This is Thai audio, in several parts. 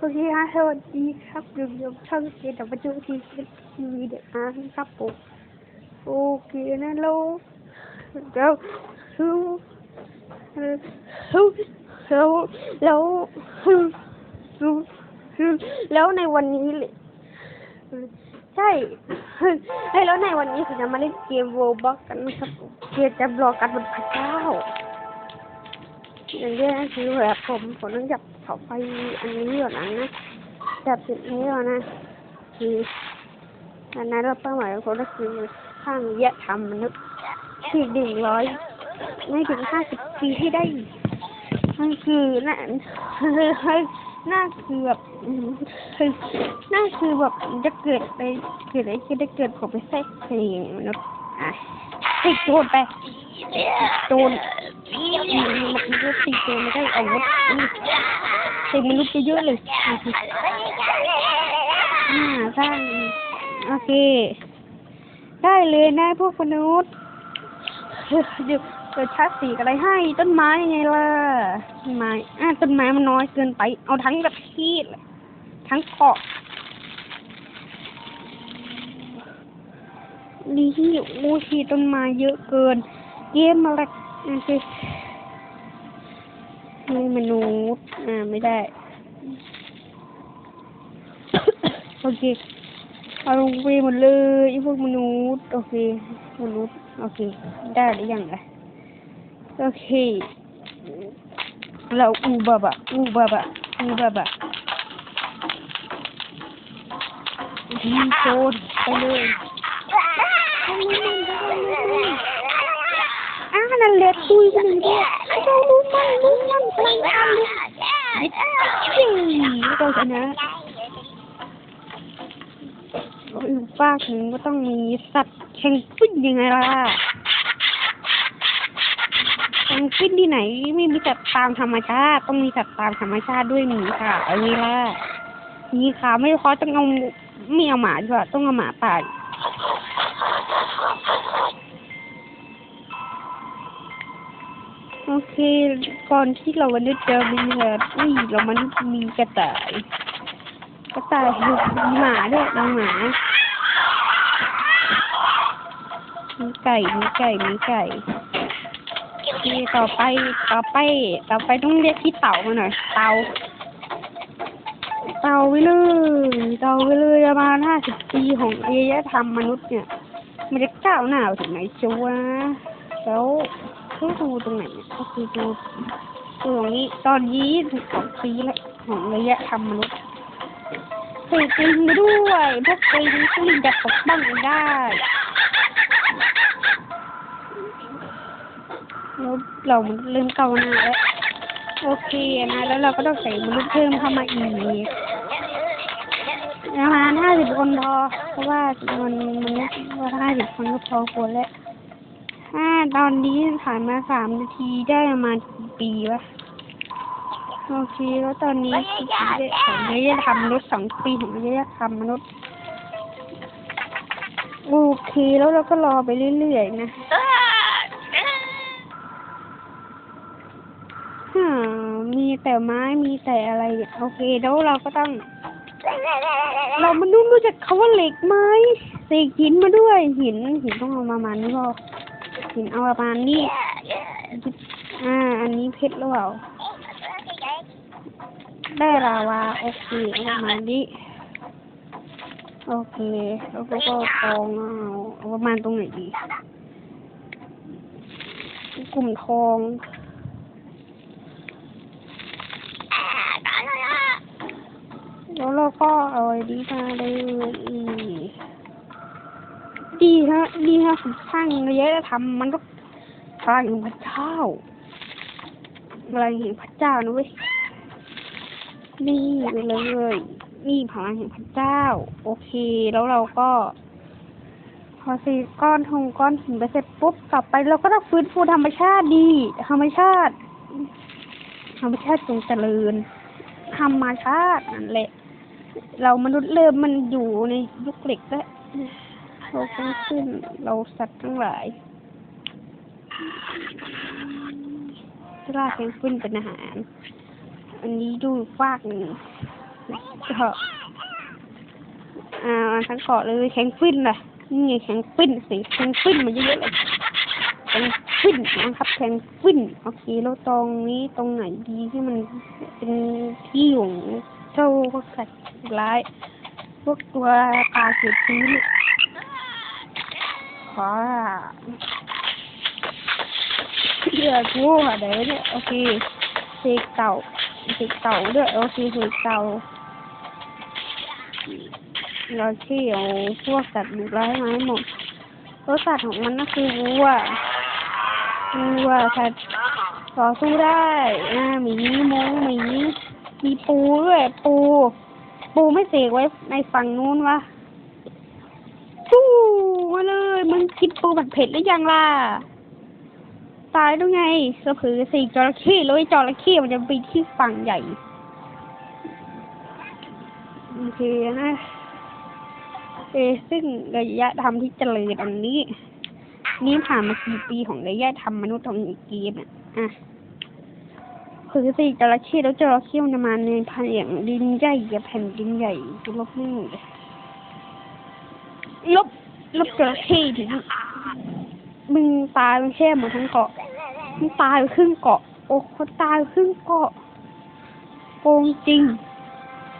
โอเคฮะสวัสดีครับอยู่กับช่องเกดับเบิลยูทีทีวีเด็กนะครับผมโอเคนะเราเดี๋ยวคือคือแล้วแล้วคือคือแล้วในวันนี้เลยใช่ให้แล้วในวันนี้ผมจะมาเล่นเกมโรบ็อกกันนะครับเกมจะบล็อกกันบนพระเจ้าอย่างนี้นะคือแบบผมผมต้องจับาไฟอันนี้ก่อนนะจับจุดนี้ก่อนนะคืออันนั้นเราเป้าหมายของผมก็คือข้างยะทำมนุษย์ที่หนึ่งร้อยไม่ถึงห้าสิบปีที่ได้นั่นคือน่าน่าคือแบบคือน่าคือแบบจะเกิดไปเกิดอะไรก็ได้เกิดผมไปแทรกเพลงมนุษย์อะให้โจรไปโจรมันก็ตีตัวไม่ได้อาวุธ ตีมนุษย์เยอะๆเลยอ่าสร้างโอเค ได้เลยนะพวกมนุษย์เดี๋ยวเกิดชัดสีอะไรให้ต้นไม้ยังไงล่ะต้นไม้อ่าต้นไม้มันน้อยเกินไป เอาทั้งแบบที่ทั้งเกาะนี่โอ้ชีต้นไม้เยอะเกิน เกมอะไรโอเคไม่มนุษย์อ่าไม่ได้ โอเค เอาลงไปหมดเลยไอ้พวกมนุษย์ โอเค มนุษย์ โอเค ได้หรือยังไงโอเคเราอูบะบะอูบะบะอูบะบะยิงโซนไปเลยอ่านั่นแหละตุยกันเลยด้วยเรารู้มันรู้มันพลัง งานเลยจริงชนะอีกฝากหนึ่งก็ต้องมีสัตว์แข่งขึ้นยังไงล่ะแข่งขึ้นที่ไหน ไม่มีสัตว์ตามธรรมชาติ ต้องมีสัตว์ตามธรรมชาติด้วยหมีค่ะอันนี้ล่ะหมีค่ะ ไม่พอต้องเอาไม่เอาหมาด้วยต้องเอาหมาป่า โอเค ก่อนที่เราวันนี้เจอมีแบบนี่เรามันมีกระต่าย กระต่ายมีหมาด้วยมีหมามีไก่มีไก่มีไก่โอเคต่อไปต่อไปต่อไปต้องเรียกพี่เต่ามาหน่อยเต่าเต่าไปเลยเต่าไปเลยประมาณห้าสิบปีของอารยธรรมมนุษย์เนี่ย มันจะก้าวหน้าไปถึงไหนจัวะแล้ว ต้องดูตรงไหนเนี่ยก็คือดูตรงนี้ตอนนี้ถึงสองปีแล้วของระยะทำมนุษย์ใส่ปิงด้วยพวกปิงปลิงจะปกป้องได้แล้วเรามันเริ่มเก่าหน้าแล้วโอเคนะแล้วเราก็ต้องใส่มนุษย์เพิ่มเข้ามาอีกประมาณห้าสิบคนพอเพราะว่ามันมนุษย์ว่าห้าสิบคนก็พอควรแล้ว ถ้าตอนนี้ผ่านมาสามนาทีได้ประมาณกี่ปีวะโอเคแล้วตอนนี้กี่ปีได้ของระยะทำมนุษย์สองปีของระยะทำมนุษย์โอเคแล้วเราก็รอไปเรื่อยๆนะฮ่ามีแต่ไม้มีแต่อะไรเนี่ยโอเคแล้วเราก็ต้อง เรามาดูรู้จักคำว่าเหล็กไหมเศษหินมาด้วยหินหินต้องเอาประมาณนี้พอ หินเอาประมาณนี้อ่า อันนี้เพชรหรือเปล่า ได้ลาวาโอเคประมาณนี้ โอเค แล้วก็ก็กองเอาเอาประมาณตรงไหนดี กลุ่มทองแล้วเราก็เอาไอ้ดีมาเลย ดีฮะดีฮะผมสร้างระยะทำมันก็พลังแห่งพระเจ้าพลังแห่งพระเจ้านะเว้ยนี่เลยนี่พลังแห่งพระเจ้า โอเค แล้วเราก็ พอสีก้อนทงก้อนหินไปเสร็จปุ๊บกลับไปเราก็ต้องฟื้นฟูธรรมชาติดี ธรรมชาติ ธรรมชาติจงเจริญ ธรรมชาตินั่นแหละ เรามนุษย์เริ่มมันอยู่ในยุคเหล็กแล้ว เราต้องขึ้นเราสัตว์ทั้งหลายล่าเพนกวินเป็นอาหาร อันนี้ดูฟากหนึ่งก็อ่าทั้งเกาะเลยแข็งฟินเลยนี่ไงแข็งฟินสิแข็งฟินมันเยอะๆเลยแข็งฟินนะครับแข็งฟินโอเคแล้วตรงนี้ตรงไหนดีที่มันเป็นที่ของเจ้าพวกสัตว์ร้าย พวกตัวปลาเสียพื้น ขอเดือดกูอะเดี๋ยวเนี่ยโอเคเสกเต่าเสกเต่าด้วยโอเคเสกเต่าเราเที่ยวพวกสัตว์ดุร้ายมาให้หมดรสสัตว์ของมันก็คือวัววัวสัตว์ต่อสู้ได้อ่าหมีมงมีมีปูด้วยปู ปูไม่เสกไว้ในฝั่งนู้นวะ มาเลย มึงกินปูแบบเผ็ดหรือยังล่ะ ตายด้วยไงกระผือสี่จระเข้แล้วไอ้จระเข้มันจะไปที่ฝั่งใหญ่ โอเคนะเอซึ่งระยะทำที่เจริญอันนี้ นี่ผ่านมากี่ปีของระยะทำมนุษย์ของเกมอะอะคือสี่จระเข้แล้วจระเข้มันจะมาในแผ่นดินใหญ่กับแผ่นดินใหญ่ลบไม่หมดเลยลบ ลบจระเข้ถึงมึงตายไปแค่หมดทั้งเกาะมึงตายครึ่งเกาะ โอ้เขาตายครึ่งเกาะโกงจริง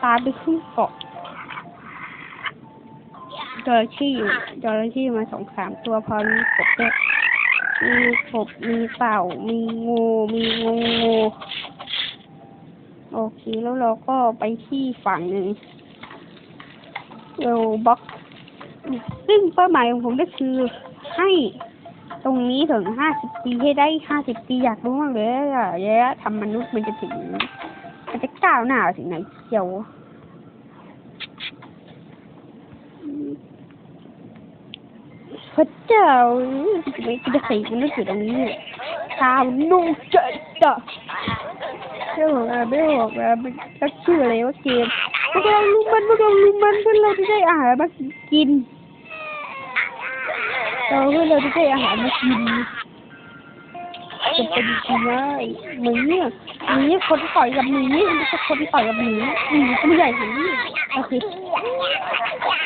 ตายไปครึ่งเกาะจระเข้อยู่จระเข้มาสองสามตัวพอมีกบด้วยมีกบมีเต่า มีงูมีงูงูโอเคแล้วเราก็ไปที่ฝั่งหนึ่งเราบล็อก ซึ่งเป้าหมายของผมก็คือให้ตรงนี้ถึงห้าสิบปีให้ได้ห้าสิบปีอยากรู้มากเลยอะระยะทำมนุษย์มันจะถึงมันจะก้าวหน้าถึงไหนเกี่ยวพระเจ้าไม่จะใส่มันนึกถึงตรงนี้ชาวนุ่งเจ็ดจ้ะเรื่องของอาไม่บอกว่ามันตั้งชื่ออะไรว่าเกมพวกเราลุมมันพวกเราลุมมันเพื่อเราจะได้อาหารมากิน เราเพื่อเราจะได้อาหารมากินจะเป็นยังไงหมีเนี่ยหมีคนต่อยกับหมีไม่ใช่คนต่อยกับหมีหมีตัวใหญ่ขนาดนี้โอเค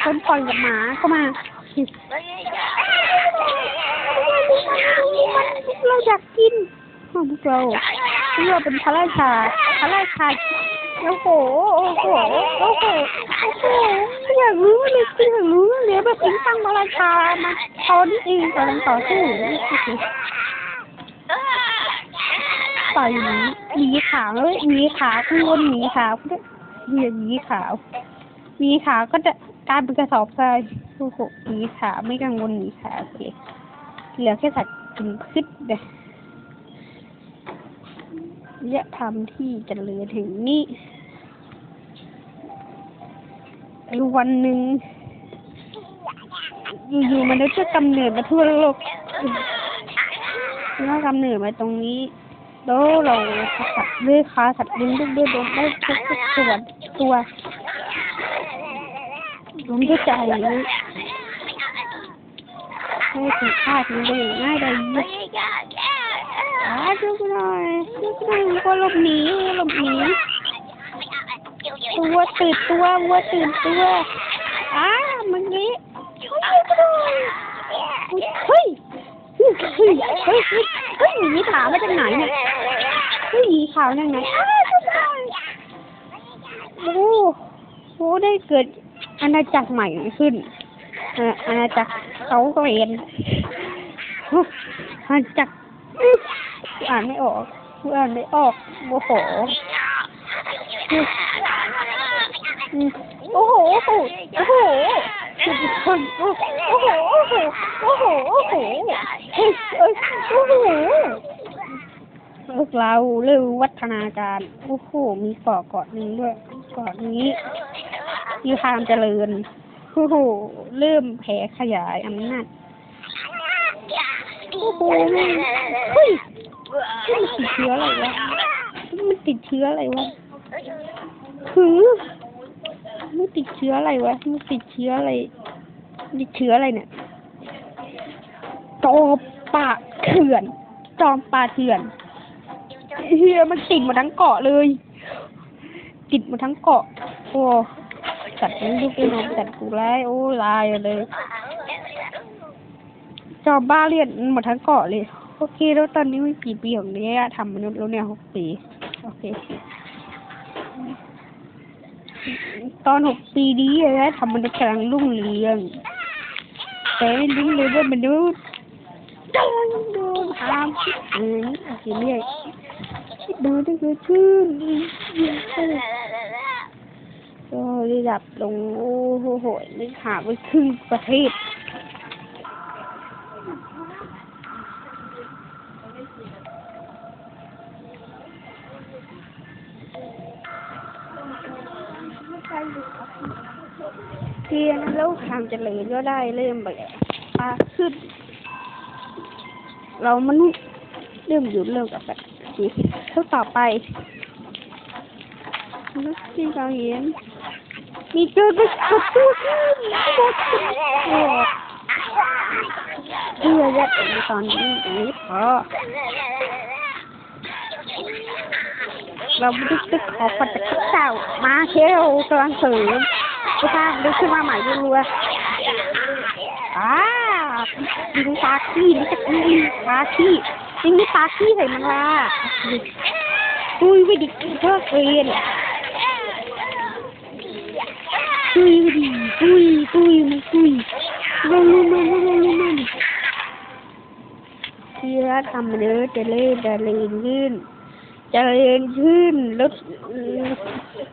คนต่อยกับหมาเข้ามาเราอยากกินของพวกเราพวกเราเป็นพระราชาพระราชาโอ้โหโอ้โหโอ้โหโอ้โห อยากรู้เลยคืออยากรู้เลยแบบอิงตั้งพระราชามาตอนนี้เองกำลังต่อสู้ต่อยหมีหมีขาวเลยหมีขาวข้างบนหมีขาวเหยียดหมีขาวหมีขาวก็จะกลายเป็นกระสอบทรายโอ้โหหมีขาวไม่กังวลหมีขาวโอเคเหลือแค่สัตว์กินพืชเดียและทำที่จะเหลือถึงนี้ ไอ้วันหนึ่งอยู่ๆมันจะกำเนิดมาทั่วโลกแล้วกำเนิดมาตรงนี้แล้วเราสัตว์เลื้อยคลาสัตว์เลี้ยงลูกด้วยดมได้ทุกทุกส่วนตัวรวมด้วยใจนะให้ถึงคาดมันได้อย่างง่ายได้เยอะอ่าดูกูหน่อยดูกูหน่อยก็หลบหนีหลบหนี ตัวตื่นตัววัวตื่นตัวอ่ามันนี้เฮ้ยเฮ้ยเฮ้ยเฮ้ยเฮ้ยเฮ้ยหมีขาวมาจากไหนเนี่ยเฮ้ยหมีขาวยังไงอ้าวดูหน่อยโอ้โหได้เกิดอาณาจักรใหม่ขึ้นอาณาจักรเขาเกรนอาณาจักรอ่านไม่ออกอ่านไม่ออกโมโห โอ้โห โอ้โห โอ้โหโอ้โห โอ้โห โอ้โห โอ้โหโอ้โหพวกเราเรื่องวัฒนาการ โอ้โห มีเกาะเกาะนึงด้วยเกาะนี้ยูความเจริญ โอ้โห เริ่มแผ่ขยายอำนาจโอ้โหเฮ้ยมันติดเชื้ออะไรวะ มันติดเชื้ออะไรวะ คือ มันติดเชื้ออะไรวะมันติดเชื้ออะไรติดเชื้ออะไรเนี่ยจอมป่าเถื่อน จอมป่าเถื่อนเฮียมันติดหมาทั้งเกาะเลย ติดหมาทั้งเกาะ โอ้สัตว์มันลูกไอ้นมสัตว์กูร้ายโอ้ลายเลย จอมบ้าเรียนหมดทั้งเกาะเลยโอเคแล้วตอนนี้มีกี่ปีของเนี้ยทำมนุษย์แล้วเนี่ยหกปี โอเค ตอนหกปีนี้นะทำมันกำลังรุ่งเรือง แต่ไม่รู้เลยว่ามนุษย์กำลังโดนทำอืมโอเคเรียกโดนได้เกิดขึ้นก็ระดับลงโอ้โหนี่หาไปครึ่งประเทศ เทียนแล้วทางเจริญก็ได้เริ่มแบบปาขึ้น เรามนุษย์เริ่มหยุดเริ่มกับแบบนี้แล้วต่อไปนุษย์ที่เราเห็นมีเจอไปกดตู้ขึ้นกดตู้เพื่อยัดเองตอนนี้ตรงนี้พอ เราไม่ได้ตึกขอปัจจัยเก่ามาเชลกำลังเสริมกูสร้างดึกขึ้นมาใหม่รัวอ่ายิงปาขี้นี่จะยิงปาขี้ยิงนี่ปาขี้ใส่มันละตุยไปดิเพิกเรียนตุยไปดิตุยตุยมันตุยลงมาลงมาลงมาเชื่อทำเนื้อจะเล่นจะเล่นขึ้น จริญขึ้นลด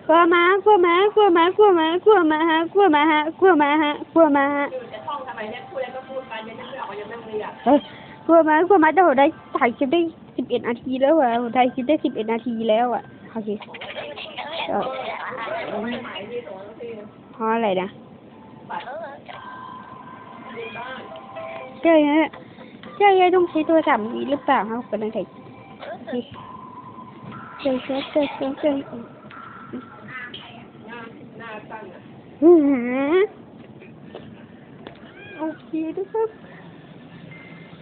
ขั้วมาขั้วมาขั้วมาขั้วมาขั้วมาฮะขั้วมาฮะขั้วมาฮะขั้วมาฮะขั้วมาขั้วมาแต่ผมได้ถ่ายคลิปได้สิบเอ็ดนาทีแล้วอะผมถ่ายคลิปได้สิบเอ็ดนาทีแล้วอะโอเคเออเพราะอะไรนะเจ้าเนี่ยเจ้าเนี่ยต้องใช้ตัวสามนี้หรือเปล่าครับกำลังถ่าย เจ๊เจ๊เจ๊เจ๊เจ๊อืมโอเคนะครับ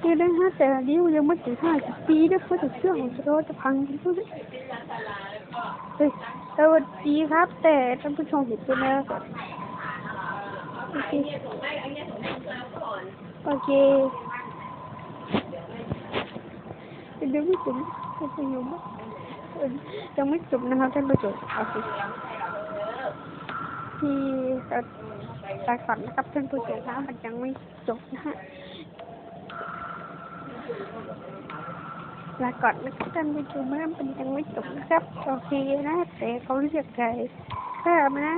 คือนะฮะแต่อันนี้ยังไม่ถึงห้าสิบปีนะครับแต่เครื่องของเราจะพังทุกทีเฮ้ยสวัสดีครับ แต่ท่านผู้ชมเห็นตัวแล้วโอเคโอเคเดี๋ยวไม่ถึงจะอยู่บ้าง ยังไม่จบนะครับท่านผู้ชมโอเคที่เราตาก่อนนะครับท่านผู้ชมนะมันยังไม่จบนะฮะลาก่อนนะครับท่านผู้ชมนะมันยังไม่จบนะครับโอเคนะแต่เขาเรียกใครถ้ามานะ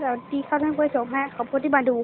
เราดีเข้าท่านผู้ชมฮะขอบคุณที่มาดู